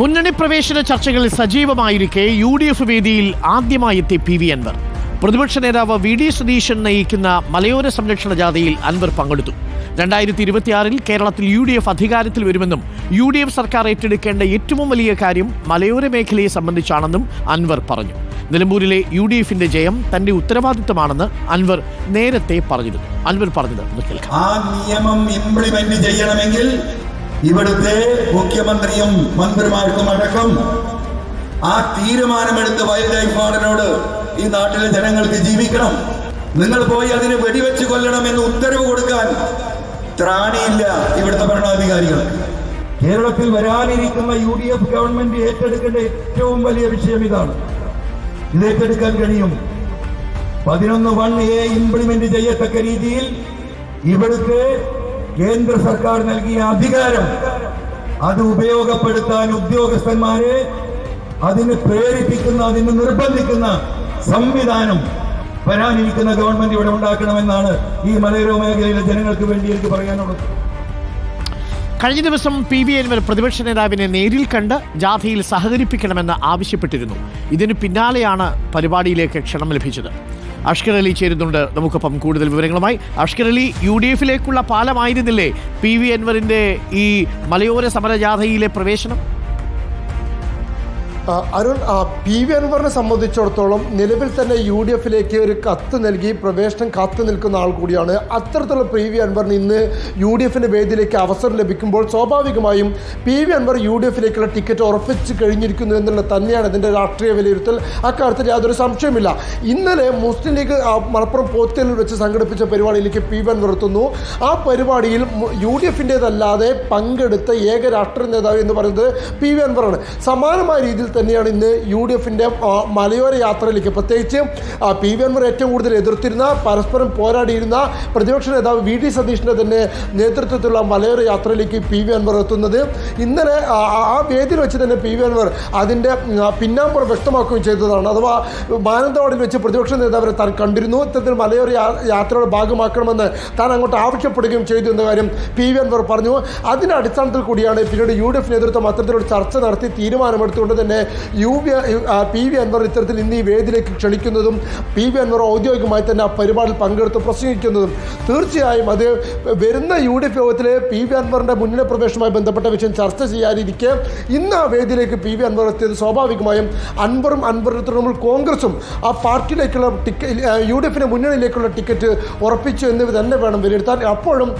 മുന്നണി പ്രവേശന ചർച്ചകളിൽ സജീവമായിരിക്കെ യു ഡി എഫ് വേദിയിൽ ആദ്യമായി എത്തി പി വി അൻവർ. പ്രതിപക്ഷ നേതാവ് വി ഡി സതീശൻ നയിക്കുന്ന മലയോര സംരക്ഷണ ജാഥയിൽ അൻവർ പങ്കെടുത്തു. രണ്ടായിരത്തി ഇരുപത്തിയാറിൽ കേരളത്തിൽ യു ഡി എഫ് അധികാരത്തിൽ വരുമെന്നും യു ഡി എഫ് സർക്കാർ ഏറ്റെടുക്കേണ്ട ഏറ്റവും വലിയ കാര്യം മലയോര മേഖലയെ സംബന്ധിച്ചാണെന്നും അൻവർ പറഞ്ഞു. നിലമ്പൂരിലെ യു ഡി എഫിന്റെ ജയം തന്റെ ഉത്തരവാദിത്തമാണെന്ന് അൻവർ നേരത്തെ പറഞ്ഞിരുന്നു. അൻവർ പറഞ്ഞത് ആ നിയമം ഇംപ്ലിമെന്റ് ചെയ്യണമെങ്കിൽ ഇവിടുത്തെ മുഖ്യമന്ത്രിയും മന്ത്രിമാർക്കും അടക്കം ആ തീരുമാനമെടുത്ത് വൈൽഡ് ലൈഫ് വാർഡനോട് ഈ നാട്ടിലെ ജനങ്ങൾക്ക് ജീവിക്കണം. നിങ്ങൾ പോയി അതിന് വെടിവെച്ച് കൊല്ലണം എന്ന് ഉത്തരവ് കൊടുക്കാൻ ത്രാണിയില്ല ഇവിടുത്തെ ഭരണാധികാരികൾ. കേരളത്തിൽ വരാനിരിക്കുന്ന യു ഡി എഫ് ഗവൺമെന്റ് ഏറ്റെടുക്കേണ്ട ഏറ്റവും വലിയ വിഷയം ഇതാണ്. ഇത് ഏറ്റെടുക്കാൻ കഴിയും. പതിനൊന്ന് വൺ എ ഇംപ്ലിമെന്റ് ചെയ്യത്തക്ക രീതിയിൽ ഇവിടുത്തെ കേന്ദ്ര സർക്കാർ നൽകിയ അധികാരം അത് ഉപയോഗപ്പെടുത്താൻ ഉദ്യോഗസ്ഥന്മാരെ അതിന് പ്രേരിപ്പിക്കുന്ന അതിന് നിർബന്ധിക്കുന്ന സംവിധാനം വരാനിരിക്കുന്ന ഗവൺമെന്റ് ഇവിടെ ഉണ്ടാക്കണമെന്നാണ് ഈ മലയോര മേഖലയിലെ ജനങ്ങൾക്ക് വേണ്ടി എനിക്ക് പറയാനുള്ളത്. കഴിഞ്ഞ ദിവസം പി വി അൻവർ പ്രതിപക്ഷ നേതാവിനെ നേരിൽ കണ്ട് ജാഥയിൽ സഹകരിപ്പിക്കണമെന്ന് ആവശ്യപ്പെട്ടിരുന്നു. ഇതിന് പിന്നാലെയാണ് പരിപാടിയിലേക്ക് ക്ഷണം ലഭിച്ചത്. അഷ്കർ അലി ചേരുന്നുണ്ട്. നമുക്കൊപ്പം കൂടുതൽ വിവരങ്ങളുമായി. അഷ്കർ അലി യു ഡി എഫിലേക്കുള്ള പാലമായിരുന്നില്ലേ? പി വി അൻവറിന്റെ ഈ മലയോര സമരജാഥയിലെ പ്രവേശനം? അരുൺ പി വി അൻവറിനെ സംബന്ധിച്ചിടത്തോളം നിലവിൽ തന്നെ യു ഡി എഫിലേക്ക് ഒരു കത്ത് നൽകി പ്രവേശനം കാത്തു നിൽക്കുന്ന ആൾ കൂടിയാണ്. അത്തരത്തിലുള്ള പി വി അൻവറിന് ഇന്ന് യു ഡി എഫിന്റെ വേദിയിലേക്ക് അവസരം ലഭിക്കുമ്പോൾ സ്വാഭാവികമായും P V Anvar U D എഫിലേക്കുള്ള ticket ഉറപ്പിച്ച് കഴിഞ്ഞിരിക്കുന്നു എന്നുള്ളത് തന്നെയാണ് ഇതിന്റെ രാഷ്ട്രീയ വിലയിരുത്തൽ. അക്കാര്യത്തിൽ യാതൊരു സംശയമില്ല ഇന്നലെ മുസ്ലിം ലീഗ് മലപ്പുറം പോത്തേലിൽ വെച്ച് സംഘടിപ്പിച്ച പരിപാടിയിലേക്ക് പി വി അൻവർ എത്തുന്നു. ആ പരിപാടിയിൽ യു ഡി എഫിന്റേതല്ലാതെ പങ്കെടുത്ത ഏക രാഷ്ട്രീയ നേതാവ് എന്ന് പറയുന്നത് പി വി അൻവറാണ്. സമാനമായ രീതിയിൽ തന്നെയാണ് ഇന്ന് യു ഡി എഫിന്റെ മലയോര യാത്രയിലേക്ക്. പ്രത്യേകിച്ച് പി വി അൻവർ ഏറ്റവും കൂടുതൽ എതിർത്തിരുന്ന പരസ്പരം പോരാടിയിരുന്ന പ്രതിപക്ഷ നേതാവ് വി ഡി സതീഷിന്റെ തന്നെ നേതൃത്വത്തിലുള്ള മലയോര യാത്രയിലേക്ക് പി വി അൻവർ എത്തുന്നത്. ഇന്നലെ ആ വേദിയിൽ വെച്ച് തന്നെ പി വി അൻവർ അതിന്റെ പിന്നാമ്പുറം വ്യക്തമാക്കുകയും ചെയ്തതാണ്. അഥവാ മാനന്തവാടിയിൽ വെച്ച് പ്രതിപക്ഷ നേതാവിനെ താൻ കണ്ടിരുന്നു. ഇത്തരത്തിൽ മലയോര യാത്രയുടെ ഭാഗമാക്കണമെന്ന് താൻ അങ്ങോട്ട് ആവശ്യപ്പെടുകയും ചെയ്തു എന്ന കാര്യം പി വി അൻവർ പറഞ്ഞു. അതിന്റെ അടിസ്ഥാനത്തിൽ കൂടിയാണ് പിന്നീട് യു ഡി എഫ് നേതൃത്വം അത്തരത്തിലൊരു ചർച്ച നടത്തി തീരുമാനമെടുത്തുകൊണ്ട് തന്നെ U V P V Anvar ഇത്തരത്തിൽ ഇന്ന് ഈ വേദിയിലേക്ക് ക്ഷണിക്കുന്നതും പി വി അൻവർ ഔദ്യോഗികമായി തന്നെ ആ പരിപാടിയിൽ പങ്കെടുത്ത് പ്രസംഗിക്കുന്നതും തീർച്ചയായും അത് വരുന്ന യു ഡി എഫ് യോഗത്തിലെ പി വി അൻവറിന്റെ മുന്നണി പ്രവേശനവുമായി ബന്ധപ്പെട്ട വിഷയം ചർച്ച ചെയ്യാനിരിക്കെ ഇന്ന് ആ വേദിയിലേക്ക് പി വി അൻവർ എത്തിയത് സ്വാഭാവികമായും അൻവറും അൻവറിന് തൃണമൂൽ കോൺഗ്രസും ആ പാർട്ടിയിലേക്കുള്ള ടിക്കറ്റ് യു ഡി എഫിന്റെ മുന്നണിയിലേക്കുള്ള ടിക്കറ്റ് ഉറപ്പിച്ചു എന്നിവ തന്നെ വേണം വിലയിരുത്താൻ. അപ്പോഴും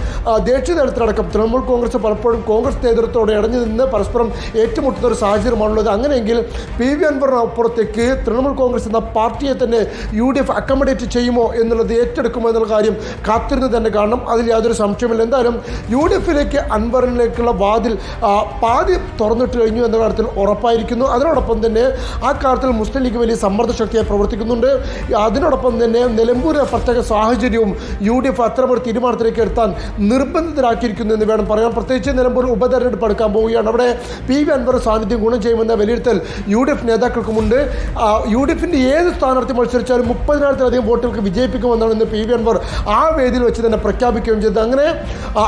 ദേശീയ തലത്തിലടക്കം തൃണമൂൽ കോൺഗ്രസ് പലപ്പോഴും കോൺഗ്രസ് നേതൃത്വത്തോടെ ഇടഞ്ഞു നിന്ന് പരസ്പരം ഏറ്റുമുട്ടുന്ന ഒരു സാഹചര്യമാണുള്ളത്. അങ്ങനെയെങ്കിൽ പി വി അൻവറിനപ്പുറത്തേക്ക് തൃണമൂൽ കോൺഗ്രസ് എന്ന പാർട്ടിയെ തന്നെ യു ഡി എഫ് അക്കോമഡേറ്റ് ചെയ്യുമോ എന്നുള്ളത് ഏറ്റെടുക്കുമോ എന്നുള്ള കാര്യം കാത്തിരുന്ന് തന്നെ കാണണം. അതിൽ യാതൊരു സംശയമില്ല എന്തായാലും യു ഡി എഫിലേക്ക് അൻവറിലേക്കുള്ള വാതിൽ പാതി തുറന്നിട്ട് കഴിഞ്ഞു എന്ന കാര്യത്തിൽ ഉറപ്പായിരിക്കുന്നു. അതിനോടൊപ്പം തന്നെ ആ കാര്യത്തിൽ മുസ്ലിം ലീഗ് വലിയ സമ്മർദ്ദ ശക്തിയായി പ്രവർത്തിക്കുന്നുണ്ട്. അതിനോടൊപ്പം തന്നെ നിലമ്പൂരിലെ പ്രത്യേക സാഹചര്യവും യു ഡി എഫ് അത്തരമൊരു തീരുമാനത്തിലേക്ക് എത്താൻ നിർബന്ധിതരാക്കിയിരിക്കുന്നു എന്ന് വേണം പറയാൻ. പ്രത്യേകിച്ച് നിലമ്പൂർ ഉപതെരഞ്ഞെടുപ്പ് എടുക്കാൻ പോവുകയാണ്. അവിടെ പി വി അൻവർ സാന്നിധ്യം ഗുണം ചെയ്യുമെന്ന വിലയിരുത്തൽ യു ഡി എഫ് നേതാക്കൾക്കുമുണ്ട് യു ഡി എഫിന്റെ ഏത് സ്ഥാനാർത്ഥി മത്സരിച്ചാലും മുപ്പതിനായിരത്തിലധികം വോട്ടുകൾക്ക് വിജയിപ്പിക്കുമെന്നാണ് ഇന്ന് പി വി അൻവർ ആ വേദിയിൽ വെച്ച് തന്നെ പ്രഖ്യാപിക്കുകയും ചെയ്തത്. അങ്ങനെ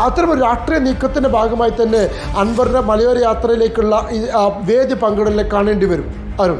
അത്തരമൊരു രാഷ്ട്രീയ നീക്കത്തിന്റെ ഭാഗമായി തന്നെ അൻവറിന്റെ മലയോര യാത്രയിലേക്കുള്ള വേദി പങ്കിടലിനെ കാണേണ്ടി വരും. അരുൺ.